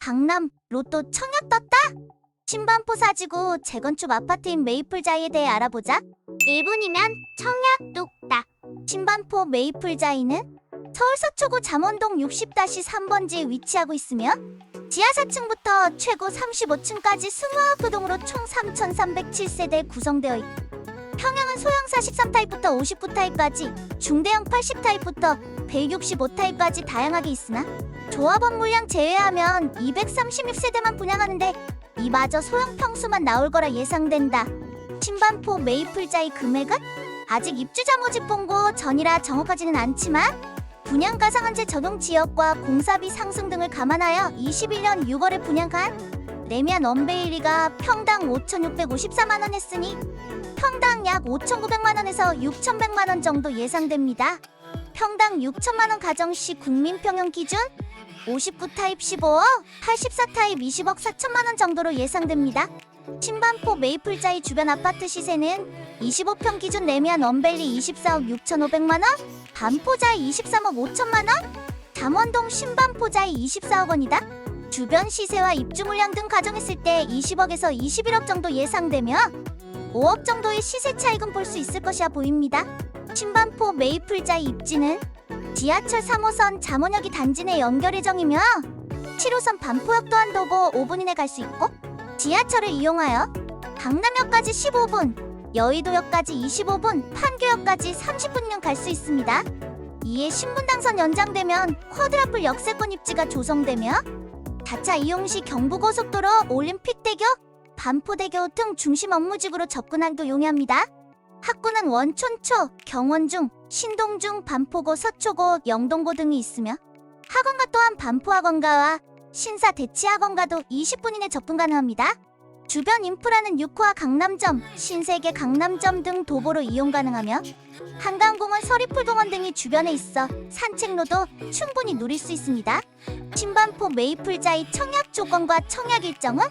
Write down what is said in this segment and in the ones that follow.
강남 로또 청약 떴다. 신반포 사지구 재건축 아파트인 메이플자이에 대해 알아보자. 1분이면 청약 뚝딱. 신반포 메이플자이는 서울 서초구 잠원동 60-3번지에 위치하고 있으며 지하 4층부터 최고 35층까지 20호 동으로 총 3,307세대 구성되어 있다. 평형은 소형 43타입부터 59타입까지, 중대형 80타입부터 165타입까지 다양하게 있으나 조합원 물량 제외하면 236세대만 분양하는데 이마저 소형 평수만 나올 거라 예상된다. 신반포 메이플자의 금액은 아직 입주자 모집 본고 전이라 정확하지는 않지만 분양 가상한제 적용 지역과 공사비 상승 등을 감안하여 21년 6월에 분양한 레미안 원베일리가 평당 5,654만 원 했으니 평당 약 5,900만 원에서 6,100만 원 정도 예상됩니다. 평당 6천만 원 가정 시 국민 평형 기준 59 타입 15억, 84 타입 20억 4천만 원 정도로 예상됩니다. 신반포 메이플자이 주변 아파트 시세는 25평 기준 레미안 원벨리 24억 6,500만 원, 반포자이 23억 5천만 원, 잠원동 신반포자이 24억 원이다. 주변 시세와 입주 물량 등 가정했을 때 20억에서 21억 정도 예상되며 5억 정도의 시세 차익은 볼 수 있을 것이야 보입니다. 신반포 메이플자이 입지는 지하철 3호선 잠원역이 단지 내 연결 예정이며 7호선 반포역 또한 도보 5분 이내 갈 수 있고 지하철을 이용하여 강남역까지 15분, 여의도역까지 25분, 판교역까지 30분이면 갈 수 있습니다. 이에 신분당선 연장되면 쿼드라플 역세권 입지가 조성되며 자차 이용 시 경부고속도로 올림픽대교, 반포대교 등 중심 업무지구로 접근하기도 용이합니다. 학구는 원촌초, 경원중, 신동중, 반포고, 서초고, 영동고 등이 있으며 학원가 또한 반포학원가와 신사 대치학원가도 20분 이내 접근 가능합니다. 주변 인프라는 6호와 강남점, 신세계 강남점 등 도보로 이용 가능하며 한강공원 서리풀공원 등이 주변에 있어 산책로도 충분히 누릴 수 있습니다. 신반포 메이플자의 청약 조건과 청약 일정은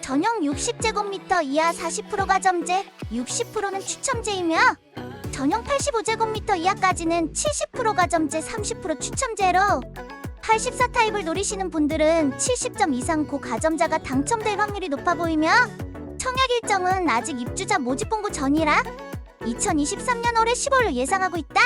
전용 60제곱미터 이하 40%가 점제, 60%는 추첨제이며 전용 85제곱미터 이하까지는 70%가 점제, 30% 추첨제로 84 타입을 노리시는 분들은 70점 이상 고가점자가 당첨될 확률이 높아 보이며 청약 일정은 아직 입주자 모집 본고 전이라 2023년 올해 10월로 예상하고 있다.